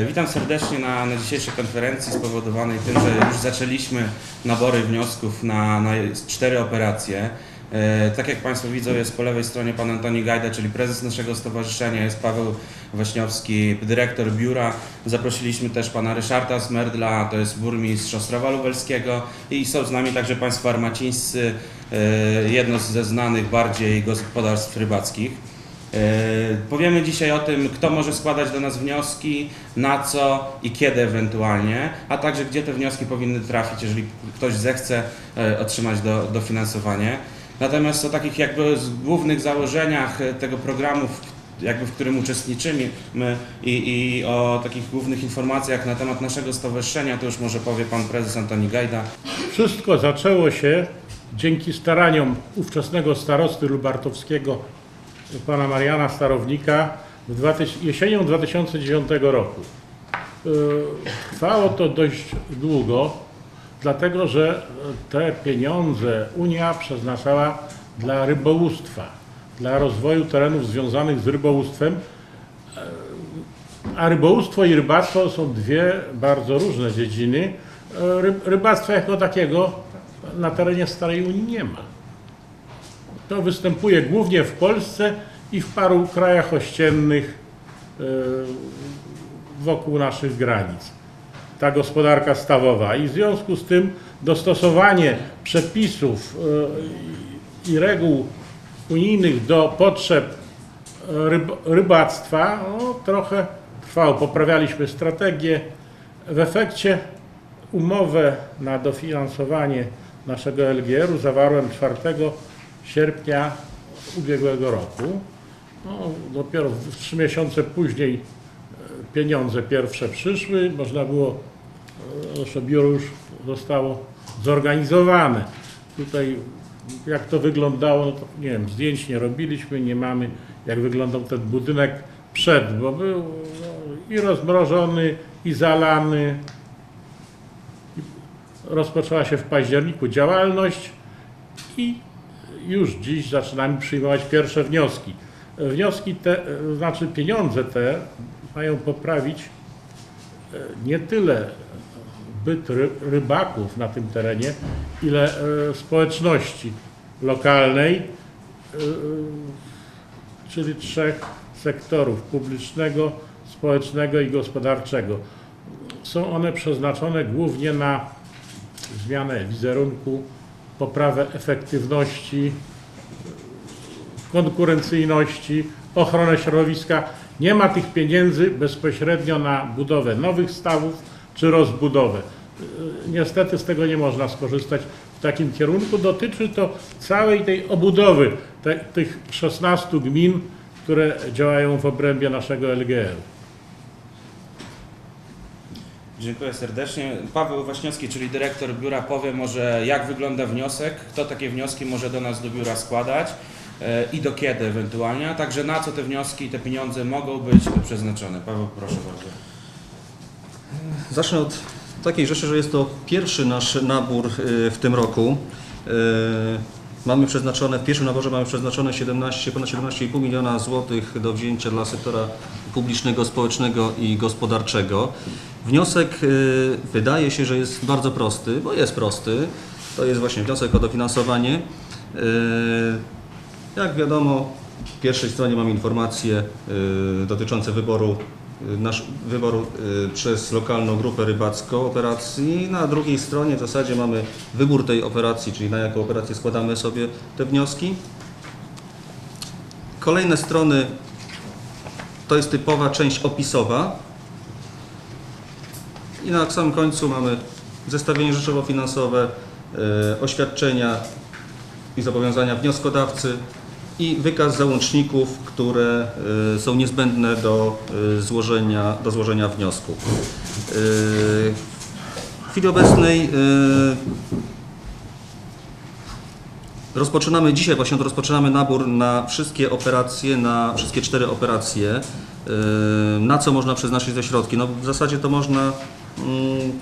Witam serdecznie na, na dzisiejszej konferencji spowodowanej tym, że już zaczęliśmy nabory wniosków na, na cztery operacje. E, tak jak Państwo widzą, jest po lewej stronie pan Antoni Gajda, czyli prezes naszego stowarzyszenia, jest Paweł Waśniowski, dyrektor biura. Zaprosiliśmy też pana Ryszarda Smerdla, to jest burmistrz Ostrowa Lubelskiego i są z nami także państwo armacińscy, e, jedno ze znanych bardziej gospodarstw rybackich. E, Powiemy dzisiaj o tym, kto może składać do nas wnioski, na co i kiedy ewentualnie, a także gdzie te wnioski powinny trafić, jeżeli ktoś zechce e, otrzymać do, dofinansowanie. Natomiast o takich jakby głównych założeniach e, tego programu, jakby w którym uczestniczymy i, i o takich głównych informacjach na temat naszego stowarzyszenia, to już może powie pan prezes Antoni Gajda. Wszystko zaczęło się dzięki staraniom ówczesnego starosty lubartowskiego, pana Mariana Starownika, w 2000, jesienią 2009 roku. Yy, Trwało to dość długo, dlatego że te pieniądze Unia przeznaczała dla rybołówstwa, dla rozwoju terenów związanych z rybołówstwem. A rybołówstwo i rybactwo są dwie bardzo różne dziedziny. E, Ryb, rybactwa jako takiego na terenie Starej Unii nie ma. To występuje głównie w Polsce i w paru krajach ościennych e, wokół naszych granic. Ta gospodarka stawowa i w związku z tym dostosowanie przepisów e, i reguł unijnych do potrzeb ryb, rybactwa no, trochę trwało. Poprawialiśmy strategię. W efekcie umowę na dofinansowanie naszego LGR-u zawarłem 4 sierpnia ubiegłego roku. No, dopiero trzy miesiące później e, pieniądze pierwsze przyszły. Można było, nasze biuro już zostało zorganizowane. Tutaj jak to wyglądało, no to nie wiem, zdjęć nie robiliśmy, nie mamy jak wyglądał ten budynek przed, bo był no, i rozmrożony, i zalany. Rozpoczęła się w październiku działalność i już dziś zaczynamy przyjmować pierwsze wnioski. Wnioski te, e, znaczy pieniądze te mają poprawić e, nie tyle byt ry, rybaków na tym terenie, ile e, społeczności lokalnej, czyli trzech sektorów publicznego, społecznego i gospodarczego. Są one przeznaczone głównie na zmianę wizerunku, poprawę efektywności, konkurencyjności, ochronę środowiska. Nie ma tych pieniędzy bezpośrednio na budowę nowych stawów czy rozbudowę. Y, Niestety z tego nie można skorzystać w takim kierunku. Dotyczy to całej tej obudowy te, tych 16 gmin, które działają w obrębie naszego LGR. Dziękuję serdecznie. Paweł Waśniowski, czyli dyrektor biura, powie może jak wygląda wniosek, kto takie wnioski może do nas do biura składać e, i do kiedy ewentualnie, a także na co te wnioski i te pieniądze mogą być przeznaczone. Paweł, proszę bardzo. Zacznę od takiej rzeczy, że jest to pierwszy nasz nabór y, w tym roku. Mamy przeznaczone, w pierwszym naborze mamy przeznaczone 17, ponad 17,5 miliona złotych do wzięcia dla sektora publicznego, społecznego i gospodarczego. Wniosek y, wydaje się, że jest bardzo prosty, bo jest prosty. To jest właśnie wniosek o dofinansowanie. Y, Jak wiadomo, w pierwszej stronie mamy informacje y, dotyczące wyboru, nasz, wyboru y, przez lokalną grupę rybacką operacji. Na drugiej stronie w zasadzie mamy wybór tej operacji, czyli na jaką operację składamy sobie te wnioski. Kolejne strony to jest typowa część opisowa. I na samym końcu mamy zestawienie rzeczowo-finansowe, y, oświadczenia i zobowiązania wnioskodawcy i wykaz załączników, które y, są niezbędne do y, złożenia, do złożenia wniosku. Y, W chwili obecnej rozpoczynamy dzisiaj właśnie rozpoczynamy nabór na wszystkie operacje, na wszystkie cztery operacje. Na co można przeznaczyć te środki? No w zasadzie to można mm,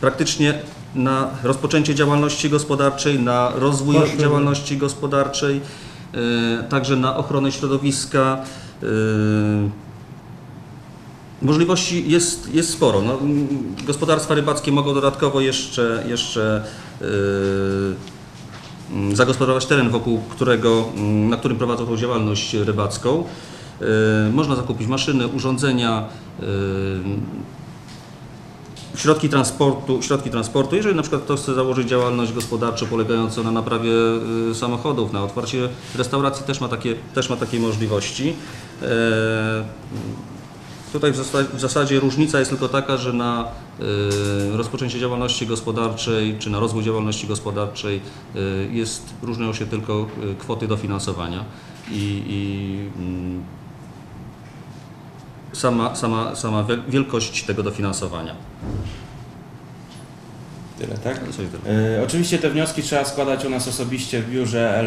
praktycznie na rozpoczęcie działalności gospodarczej, na rozwój działalności gospodarczej, y, także na ochronę środowiska, y, Możliwości jest, jest sporo. No, gospodarstwa rybackie mogą dodatkowo jeszcze, jeszcze yy, zagospodarować teren, wokół którego, na którym prowadzą tą działalność rybacką. Yy, Można zakupić maszyny, urządzenia, yy, środki transportu, środki transportu. Jeżeli na przykład ktoś chce założyć działalność gospodarczą polegającą na naprawie y, samochodów, na otwarcie restauracji, też ma takie, też ma takie możliwości. E, Tutaj w zasa- w zasadzie różnica jest tylko taka, że na y, rozpoczęcie działalności gospodarczej czy na rozwój działalności gospodarczej y, jest, różnią się tylko kwoty dofinansowania i, i mm, sama, sama, sama wiel- wielkość tego dofinansowania. Tyle, tak? Tyle. E, oczywiście te wnioski trzeba składać u nas osobiście w biurze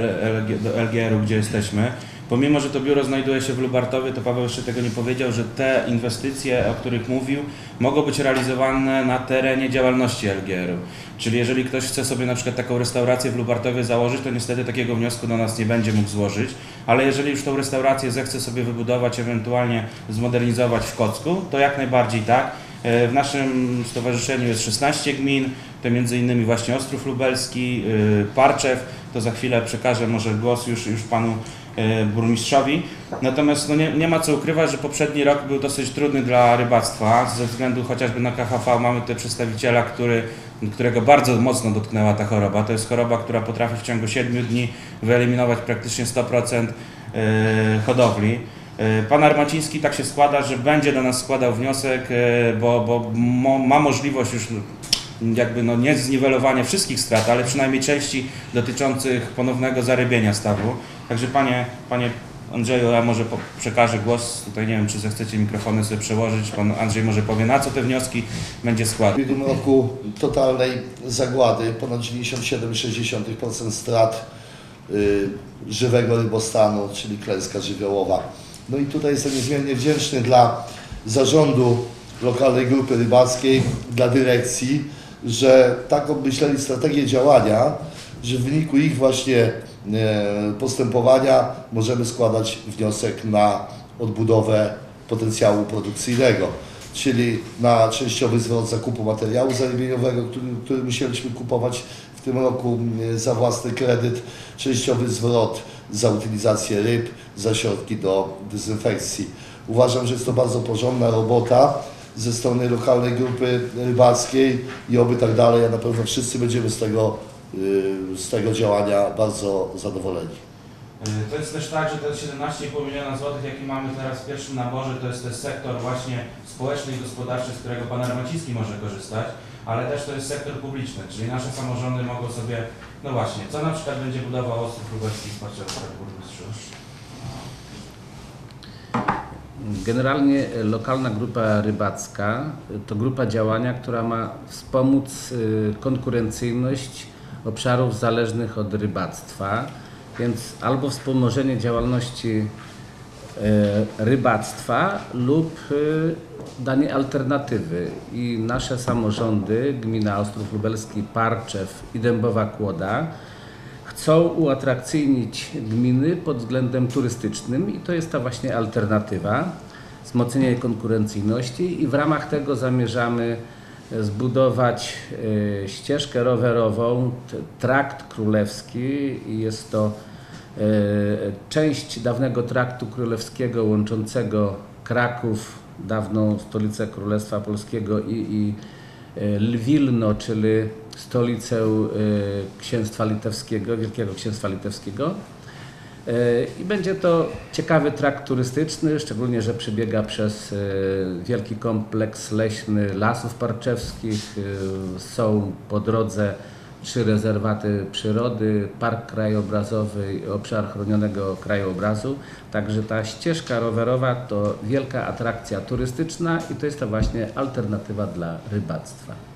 LGR-u, gdzie jesteśmy. Pomimo, że to biuro znajduje się w Lubartowie, to Paweł jeszcze tego nie powiedział, że te inwestycje, o których mówił, mogą być realizowane na terenie działalności LGR-u. Czyli jeżeli ktoś chce sobie na przykład taką restaurację w Lubartowie założyć, to niestety takiego wniosku do nas nie będzie mógł złożyć, ale jeżeli już tą restaurację zechce sobie wybudować, ewentualnie zmodernizować w Kocku, to jak najbardziej tak. E, W naszym stowarzyszeniu jest 16 gmin, to innymi właśnie Ostrów Lubelski, y, Parczew, to za chwilę przekażę może głos już, już panu y, burmistrzowi. Natomiast no nie, nie ma co ukrywać, że poprzedni rok był dosyć trudny dla rybactwa, ze względu chociażby na KHV mamy tutaj przedstawiciela, który, którego bardzo mocno dotknęła ta choroba. To jest choroba, która potrafi w ciągu 7 dni wyeliminować praktycznie 100% y, hodowli. Y, Pan Armaciński tak się składa, że będzie do nas składał wniosek, y, bo, bo ma możliwość już jakby no nie zniwelowania wszystkich strat, ale przynajmniej części dotyczących ponownego zarybienia stawu. Także panie, panie Andrzeju, ja może przekażę głos, tutaj nie wiem czy zechcecie mikrofony sobie przełożyć, pan Andrzej może powie na co te wnioski będzie W składał. ubiegłym roku totalnej zagłady, ponad 97,6% strat y, żywego rybostanu, czyli klęska żywiołowa. No i tutaj jestem niezmiernie wdzięczny dla zarządu lokalnej grupy rybackiej, dla dyrekcji, że tak obmyśleli strategię działania, że w wyniku ich właśnie e, postępowania możemy składać wniosek na odbudowę potencjału produkcyjnego, czyli na częściowy zwrot zakupu materiału zarybieniowego, który, który musieliśmy kupować tym roku za własny kredyt, częściowy zwrot za utylizację ryb, za środki do dezynfekcji. Uważam, że jest to bardzo porządna robota ze strony lokalnej grupy rybackiej i oby tak dalej, a na pewno wszyscy będziemy z tego, y, z tego działania bardzo zadowoleni. Y, To jest też tak, że te 17,5 miliona złotych, jaki mamy teraz w pierwszym naborze, to jest też sektor właśnie społeczny i gospodarczy, z którego pan Armaciński może korzystać, ale też to jest sektor publiczny, czyli nasze samorządy mogą sobie, no właśnie, co na przykład będzie budował Ostrów Lubelski z Parczewa, burmistrzu? Generalnie lokalna grupa rybacka to grupa działania, która ma wspomóc e, konkurencyjność obszarów zależnych od rybactwa, więc albo wspomożenie działalności rybactwa lub e, danie alternatywy. I nasze samorządy, gmina Ostrów Lubelski, Parczew i Dębowa Kłoda, chcą uatrakcyjnić gminy pod względem turystycznym i to jest ta właśnie alternatywa, wzmocnienie konkurencyjności i w ramach tego zamierzamy e, zbudować e, ścieżkę rowerową, trakt królewski i jest to e, część dawnego traktu królewskiego łączącego Kraków, dawną stolicę Królestwa Polskiego i, i e, Wilno, czyli stolicę e, Księstwa Litewskiego, Wielkiego Księstwa Litewskiego. E, I będzie to ciekawy trakt turystyczny, szczególnie, że przebiega przez e, wielki kompleks leśny Lasów Parczewskich. E, Są po drodze trzy rezerwaty przyrody, park krajobrazowy obszar chronionego krajobrazu. Także ta ścieżka rowerowa to wielka atrakcja turystyczna i to jest to właśnie alternatywa dla rybactwa.